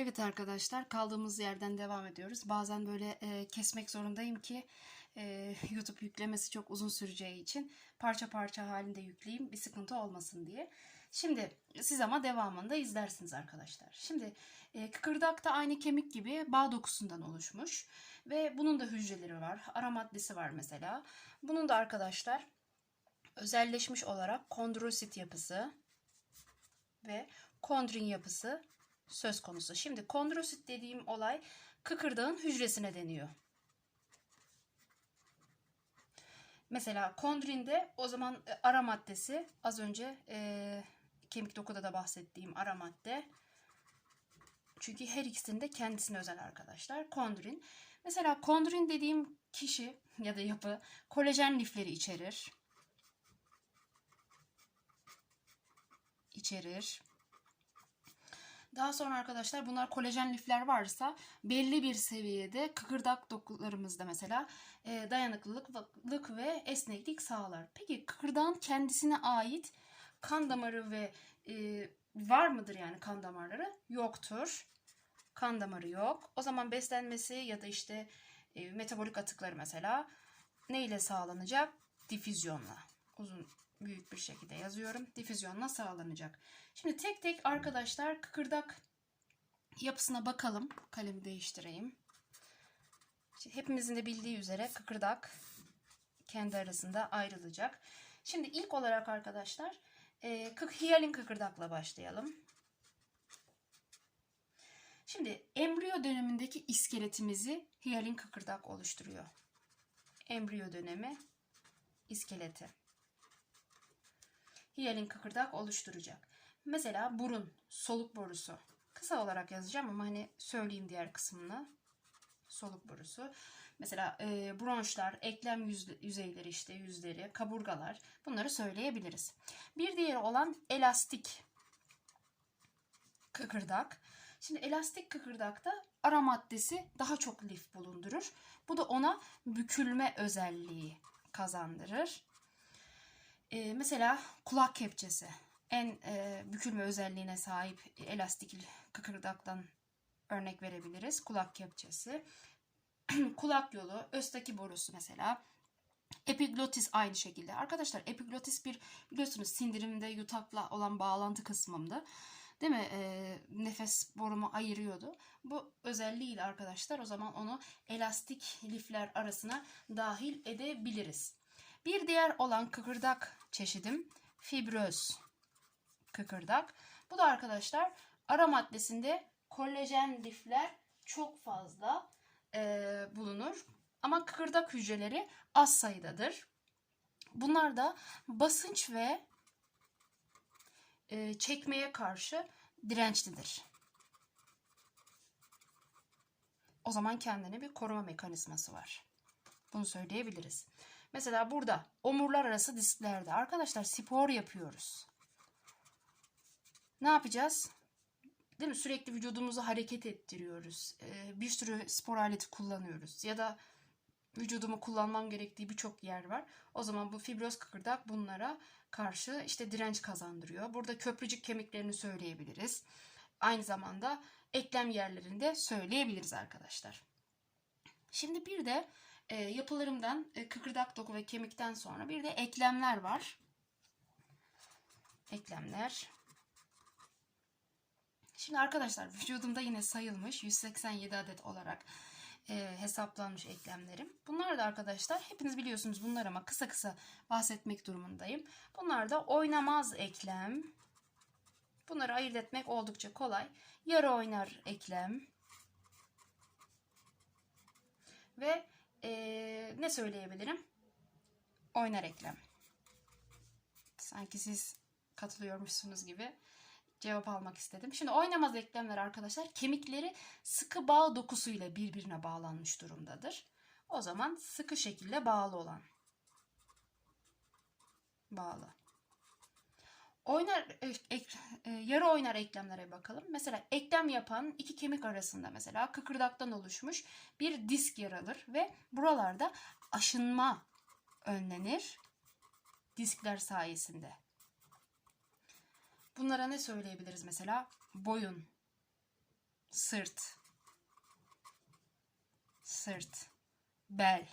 Evet arkadaşlar kaldığımız yerden devam ediyoruz. Bazen böyle e, kesmek zorundayım ki e, YouTube yüklemesi çok uzun süreceği için parça parça halinde yükleyeyim bir sıkıntı olmasın diye. Şimdi siz ama devamında izlersiniz arkadaşlar. Şimdi e, kıkırdak da aynı kemik gibi bağ dokusundan oluşmuş ve bunun da hücreleri var. Ara maddesi var mesela. Bunun da arkadaşlar özelleşmiş olarak kondrosit yapısı ve kondrin yapısı söz konusu. Şimdi kondrosit dediğim olay kıkırdağın hücresine deniyor. Mesela kondrinde o zaman e, ara maddesi az önce e, kemik dokuda da bahsettiğim ara madde. Çünkü her ikisinde kendisine özel arkadaşlar. Kondrin. Mesela kondrin dediğim kişi ya da yapı kolajen lifleri içerir. İçerir. Daha sonra arkadaşlar bunlar kolajen lifler varsa belli bir seviyede kıkırdak dokularımızda mesela e, dayanıklılık ve esneklik sağlar. Peki kıkırdağın kendisine ait kan damarı ve e, var mıdır yani kan damarları? Yoktur. Kan damarı yok. O zaman beslenmesi ya da işte e, metabolik atıkları mesela ne ile sağlanacak? Difüzyonla. Uzun büyük bir şekilde yazıyorum. Difüzyonla sağlanacak. Şimdi tek tek arkadaşlar kıkırdak yapısına bakalım. Kalemi değiştireyim. Şimdi hepimizin de bildiği üzere kıkırdak kendi arasında ayrılacak. Şimdi ilk olarak arkadaşlar e, kık, hiyalin kıkırdakla başlayalım. Şimdi embriyo dönemindeki iskeletimizi hiyalin kıkırdak oluşturuyor. Embriyo dönemi iskeleti hiyalin kıkırdak oluşturacak. Mesela burun, soluk borusu. Kısa olarak yazacağım ama hani söyleyeyim diğer kısmını. Soluk borusu. Mesela e, bronşlar, eklem yüz, yüzeyleri işte yüzleri, kaburgalar bunları söyleyebiliriz. Bir diğeri olan elastik kıkırdak. Şimdi elastik kıkırdakta ara maddesi daha çok lif bulundurur. Bu da ona bükülme özelliği kazandırır. E, mesela kulak kepçesi en e, bükülme özelliğine sahip elastik kıkırdaktan örnek verebiliriz. Kulak kepçesi, kulak yolu, östaki borusu mesela. Epiglotis aynı şekilde. Arkadaşlar epiglotis bir biliyorsunuz sindirimde yutakla olan bağlantı kısmımdı. Değil mi? E, nefes borumu ayırıyordu. Bu özelliğiyle arkadaşlar o zaman onu elastik lifler arasına dahil edebiliriz. Bir diğer olan kıkırdak çeşidim fibröz kıkırdak. Bu da arkadaşlar ara maddesinde kolajen lifler çok fazla e, bulunur. Ama kıkırdak hücreleri az sayıdadır. Bunlar da basınç ve e, çekmeye karşı dirençlidir. O zaman kendine bir koruma mekanizması var. Bunu söyleyebiliriz. Mesela burada omurlar arası disklerde arkadaşlar spor yapıyoruz. Ne yapacağız? Değil mi? Sürekli vücudumuzu hareket ettiriyoruz. Ee, bir sürü spor aleti kullanıyoruz. Ya da vücudumu kullanmam gerektiği birçok yer var. O zaman bu fibroz kıkırdak bunlara karşı işte direnç kazandırıyor. Burada köprücük kemiklerini söyleyebiliriz. Aynı zamanda eklem yerlerinde söyleyebiliriz arkadaşlar. Şimdi bir de e, yapılarımdan e, kıkırdak doku ve kemikten sonra bir de eklemler var. Eklemler. Şimdi arkadaşlar vücudumda yine sayılmış 187 adet olarak e, hesaplanmış eklemlerim. Bunlar da arkadaşlar hepiniz biliyorsunuz bunlar ama kısa kısa bahsetmek durumundayım. Bunlar da oynamaz eklem. Bunları ayırt etmek oldukça kolay. Yarı oynar eklem. Ve ee, ne söyleyebilirim? Oynar eklem. Sanki siz katılıyormuşsunuz gibi cevap almak istedim. Şimdi oynamaz eklemler arkadaşlar kemikleri sıkı bağ dokusuyla birbirine bağlanmış durumdadır. O zaman sıkı şekilde bağlı olan. Bağlı. Oynar e, ek, e, yarı oynar eklemlere bakalım. Mesela eklem yapan iki kemik arasında mesela kıkırdaktan oluşmuş bir disk yer alır ve buralarda aşınma önlenir diskler sayesinde. Bunlara ne söyleyebiliriz mesela? Boyun sırt, sırt, bel.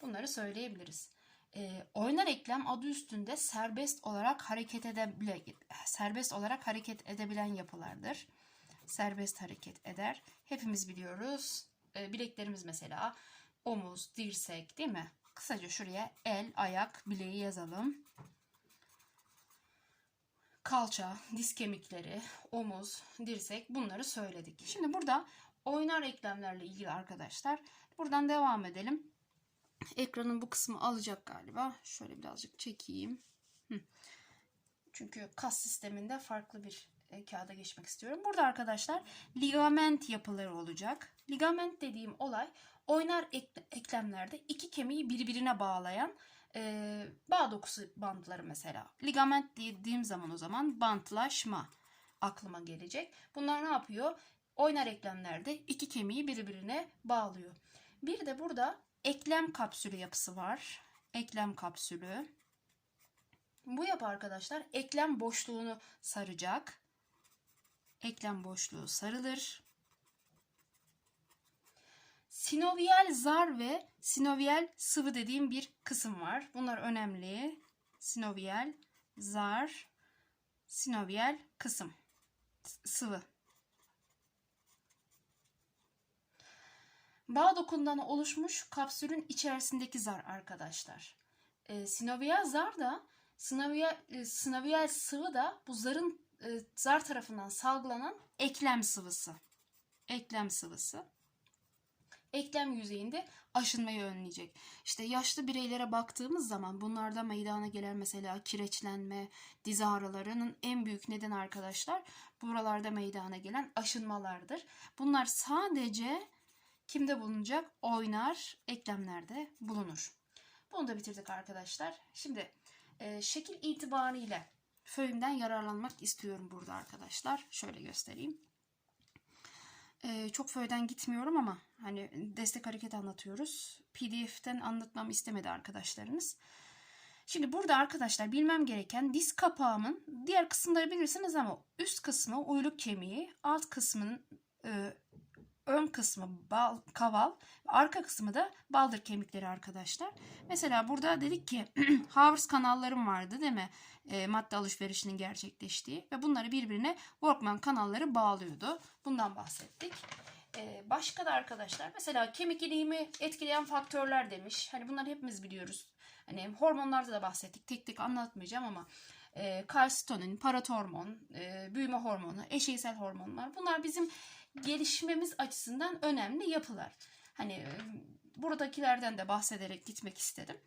Bunları söyleyebiliriz. Ee, oynar eklem adı üstünde serbest olarak hareket edebilen, serbest olarak hareket edebilen yapılardır. Serbest hareket eder. Hepimiz biliyoruz. Ee, bileklerimiz mesela omuz, dirsek değil mi? Kısaca şuraya el, ayak, bileği yazalım. Kalça, diz kemikleri, omuz, dirsek bunları söyledik. Şimdi burada oynar eklemlerle ilgili arkadaşlar. Buradan devam edelim. Ekranın bu kısmı alacak galiba. Şöyle birazcık çekeyim. Çünkü kas sisteminde farklı bir e, kağıda geçmek istiyorum. Burada arkadaşlar ligament yapıları olacak. Ligament dediğim olay oynar ek- eklemlerde iki kemiği birbirine bağlayan e, bağ dokusu bantları mesela. Ligament dediğim zaman o zaman bantlaşma aklıma gelecek. Bunlar ne yapıyor? Oynar eklemlerde iki kemiği birbirine bağlıyor. Bir de burada eklem kapsülü yapısı var. Eklem kapsülü. Bu yapı arkadaşlar eklem boşluğunu saracak. Eklem boşluğu sarılır. Sinovial zar ve sinovial sıvı dediğim bir kısım var. Bunlar önemli. Sinovial zar, sinovial kısım, sıvı. Bağ dokundan oluşmuş kapsülün içerisindeki zar arkadaşlar. E, sinovial zar da sinovial, e, sinovial sıvı da bu zarın e, zar tarafından salgılanan eklem sıvısı. Eklem sıvısı. Eklem yüzeyinde aşınmayı önleyecek. İşte yaşlı bireylere baktığımız zaman bunlarda meydana gelen mesela kireçlenme, diz ağrılarının en büyük neden arkadaşlar buralarda meydana gelen aşınmalardır. Bunlar sadece kimde bulunacak? Oynar eklemlerde bulunur. Bunu da bitirdik arkadaşlar. Şimdi e, şekil itibariyle föyümden yararlanmak istiyorum burada arkadaşlar. Şöyle göstereyim. E, çok föyden gitmiyorum ama hani destek hareket anlatıyoruz. PDF'den anlatmam istemedi arkadaşlarınız. Şimdi burada arkadaşlar bilmem gereken diz kapağımın diğer kısımları bilirsiniz ama üst kısmı uyluk kemiği, alt kısmının e, ön kısmı bal, kaval, arka kısmı da baldır kemikleri arkadaşlar. Mesela burada dedik ki Havers kanallarım vardı değil mi? E, madde alışverişinin gerçekleştiği ve bunları birbirine Workman kanalları bağlıyordu. Bundan bahsettik. E, başka da arkadaşlar mesela kemik iliğimi etkileyen faktörler demiş. Hani bunları hepimiz biliyoruz. Hani hormonlarda da bahsettik. Tek tek anlatmayacağım ama e, kalsitonin, paratormon, e, büyüme hormonu, eşeysel hormonlar bunlar bizim gelişmemiz açısından önemli yapılar. Hani e, buradakilerden de bahsederek gitmek istedim.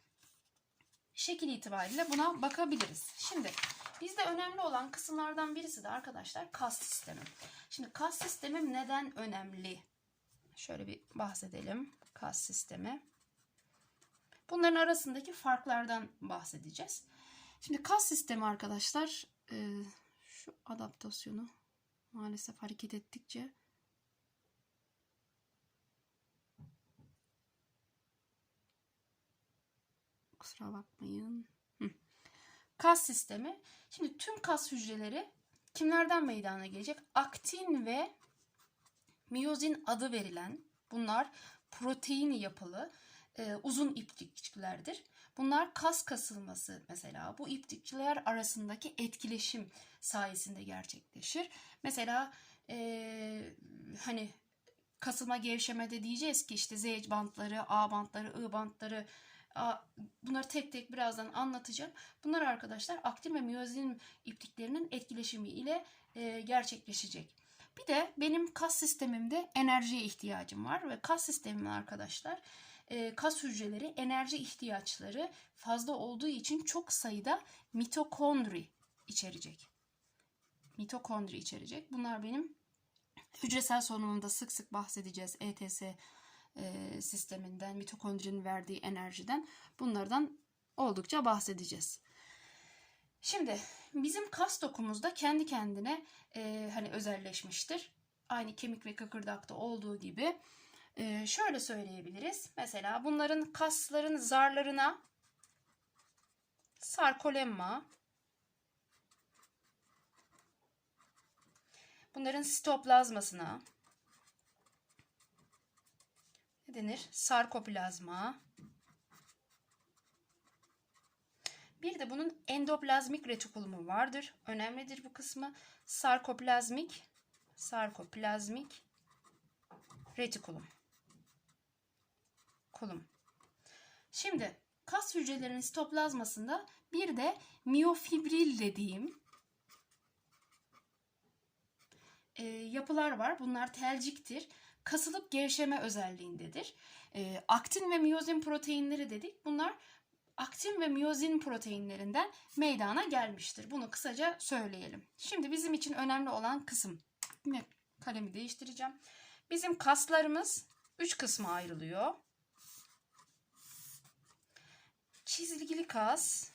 Şekil itibariyle buna bakabiliriz. Şimdi bizde önemli olan kısımlardan birisi de arkadaşlar kas sistemi. Şimdi kas sistemi neden önemli? Şöyle bir bahsedelim. Kas sistemi. Bunların arasındaki farklardan bahsedeceğiz. Şimdi kas sistemi arkadaşlar e, şu adaptasyonu maalesef hareket ettikçe kusura bakmayın. Kas sistemi. Şimdi tüm kas hücreleri kimlerden meydana gelecek? Aktin ve miyozin adı verilen bunlar protein yapılı e, uzun iplikçilerdir. Bunlar kas kasılması mesela bu iplikçiler arasındaki etkileşim sayesinde gerçekleşir. Mesela e, hani kasılma gevşemede diyeceğiz ki işte Z bantları, A bantları, I bantları bunları tek tek birazdan anlatacağım. Bunlar arkadaşlar aktin ve miyozin ipliklerinin etkileşimi ile e, gerçekleşecek. Bir de benim kas sistemimde enerjiye ihtiyacım var ve kas sistemim arkadaşlar e, kas hücreleri enerji ihtiyaçları fazla olduğu için çok sayıda mitokondri içerecek. Mitokondri içerecek. Bunlar benim hücresel solunumda sık sık bahsedeceğiz. ETS e, sisteminden, mitokondrinin verdiği enerjiden bunlardan oldukça bahsedeceğiz. Şimdi bizim kas dokumuzda kendi kendine e, hani özelleşmiştir. Aynı kemik ve kıkırdakta olduğu gibi. E, şöyle söyleyebiliriz. Mesela bunların kasların zarlarına sarkolemma, bunların sitoplazmasına ne denir? Sarkoplazma. Bir de bunun endoplazmik retikulumu vardır. Önemlidir bu kısmı. Sarkoplazmik sarkoplazmik retikulum. Kulum. Şimdi kas hücrelerinin sitoplazmasında bir de miyofibril dediğim e, yapılar var. Bunlar telciktir. Kasılıp gevşeme özelliğindedir. E, aktin ve miyozin proteinleri dedik. Bunlar aktin ve miyozin proteinlerinden meydana gelmiştir. Bunu kısaca söyleyelim. Şimdi bizim için önemli olan kısım. Kalemi değiştireceğim. Bizim kaslarımız 3 kısma ayrılıyor. Çizgili kas,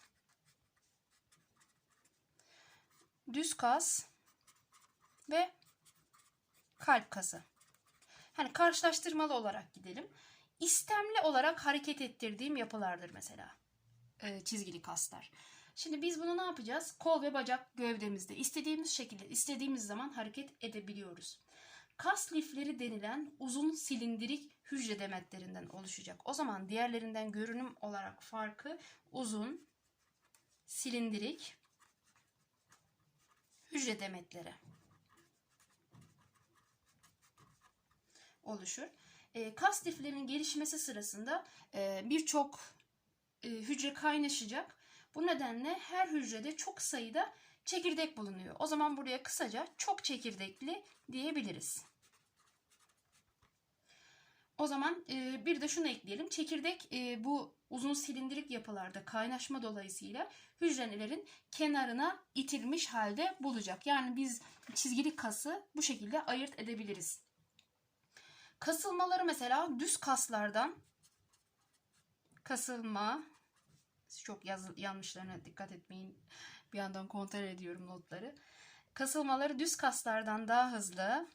düz kas ve kalp kası. Hani karşılaştırmalı olarak gidelim. İstemli olarak hareket ettirdiğim yapılardır mesela. Ee, çizgili kaslar. Şimdi biz bunu ne yapacağız? Kol ve bacak gövdemizde istediğimiz şekilde, istediğimiz zaman hareket edebiliyoruz. Kas lifleri denilen uzun silindirik hücre demetlerinden oluşacak. O zaman diğerlerinden görünüm olarak farkı uzun silindirik hücre demetleri oluşur. E, kas liflerinin gelişmesi sırasında e, birçok e, hücre kaynaşacak. Bu nedenle her hücrede çok sayıda çekirdek bulunuyor. O zaman buraya kısaca çok çekirdekli diyebiliriz. O zaman e, bir de şunu ekleyelim. Çekirdek e, bu uzun silindirik yapılarda kaynaşma dolayısıyla hücrelerin kenarına itilmiş halde bulacak. Yani biz çizgili kası bu şekilde ayırt edebiliriz. Kasılmaları mesela düz kaslardan kasılma çok yaz, yanlışlarına dikkat etmeyin. Bir yandan kontrol ediyorum notları. Kasılmaları düz kaslardan daha hızlı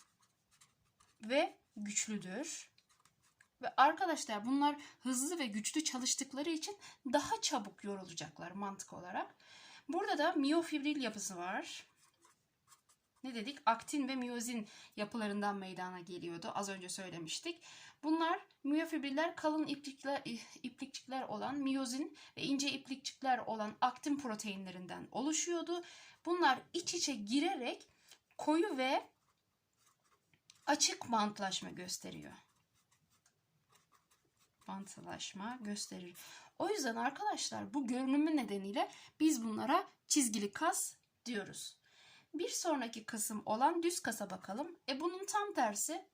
ve güçlüdür. Ve arkadaşlar bunlar hızlı ve güçlü çalıştıkları için daha çabuk yorulacaklar mantık olarak. Burada da miyofibril yapısı var. Ne dedik? Aktin ve miyozin yapılarından meydana geliyordu. Az önce söylemiştik. Bunlar miyofibriller kalın iplikler, iplikçikler olan miyozin ve ince iplikçikler olan aktin proteinlerinden oluşuyordu. Bunlar iç içe girerek koyu ve açık bantlaşma gösteriyor bantlaşma gösterir. O yüzden arkadaşlar bu görünümü nedeniyle biz bunlara çizgili kas diyoruz. Bir sonraki kısım olan düz kasa bakalım. E bunun tam tersi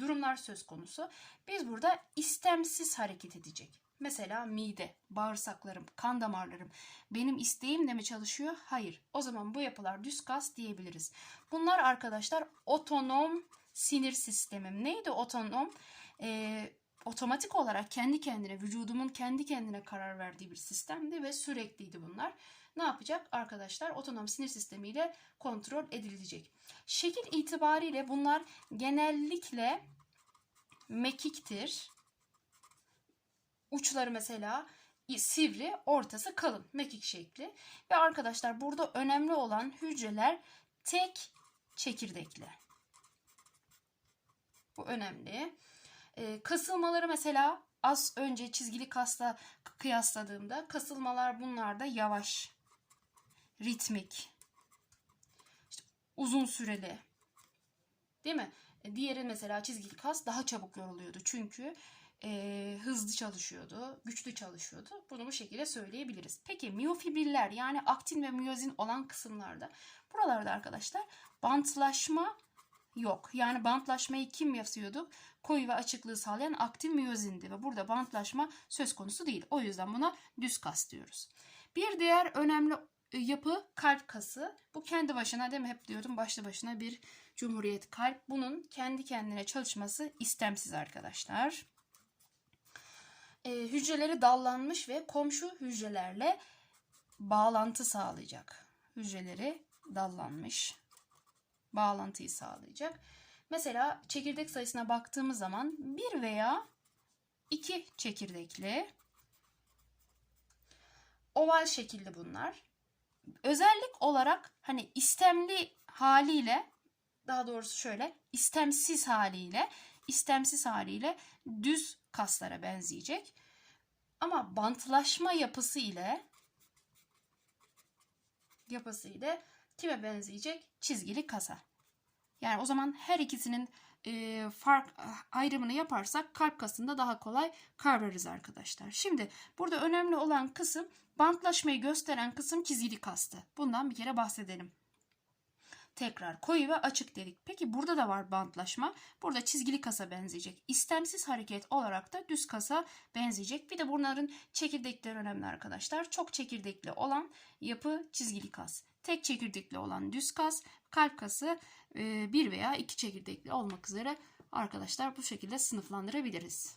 durumlar söz konusu. Biz burada istemsiz hareket edecek. Mesela mide, bağırsaklarım, kan damarlarım benim isteğimle mi çalışıyor? Hayır. O zaman bu yapılar düz kas diyebiliriz. Bunlar arkadaşlar otonom sinir sistemim. Neydi otonom? Ee, otomatik olarak kendi kendine, vücudumun kendi kendine karar verdiği bir sistemdi ve sürekliydi bunlar. Ne yapacak? Arkadaşlar otonom sinir sistemiyle kontrol edilecek. Şekil itibariyle bunlar genellikle mekiktir. Uçları mesela sivri, ortası kalın, mekik şekli. Ve arkadaşlar burada önemli olan hücreler tek çekirdekli. Bu önemli. E, kasılmaları mesela az önce çizgili kasla kıyasladığımda kasılmalar bunlarda yavaş, ritmik, işte uzun süreli. Değil mi? E, diğeri mesela çizgili kas daha çabuk yoruluyordu. Çünkü e, hızlı çalışıyordu, güçlü çalışıyordu. Bunu bu şekilde söyleyebiliriz. Peki miyofibriller yani aktin ve miyozin olan kısımlarda buralarda arkadaşlar bantlaşma yok. Yani bantlaşmayı kim yapıyordu? Koyu ve açıklığı sağlayan aktin miyozindi ve burada bantlaşma söz konusu değil. O yüzden buna düz kas diyoruz. Bir diğer önemli e, yapı kalp kası. Bu kendi başına değil mi? Hep diyordum başlı başına bir cumhuriyet kalp. Bunun kendi kendine çalışması istemsiz arkadaşlar. Ee, hücreleri dallanmış ve komşu hücrelerle bağlantı sağlayacak. Hücreleri dallanmış bağlantıyı sağlayacak. Mesela çekirdek sayısına baktığımız zaman bir veya iki çekirdekli oval şekilli bunlar. Özellik olarak hani istemli haliyle daha doğrusu şöyle istemsiz haliyle istemsiz haliyle düz kaslara benzeyecek. Ama bantlaşma yapısı ile yapısı ile kime benzeyecek? Çizgili kasa. Yani o zaman her ikisinin e, fark ayrımını yaparsak kalp kasında daha kolay kavrarız arkadaşlar. Şimdi burada önemli olan kısım bantlaşmayı gösteren kısım çizgili kastı. Bundan bir kere bahsedelim. Tekrar koyu ve açık dedik. Peki burada da var bantlaşma. Burada çizgili kasa benzeyecek. İstemsiz hareket olarak da düz kasa benzeyecek. Bir de bunların çekirdekleri önemli arkadaşlar. Çok çekirdekli olan yapı çizgili kas. Tek çekirdekli olan düz kas, kalp kası e, bir veya iki çekirdekli olmak üzere arkadaşlar bu şekilde sınıflandırabiliriz.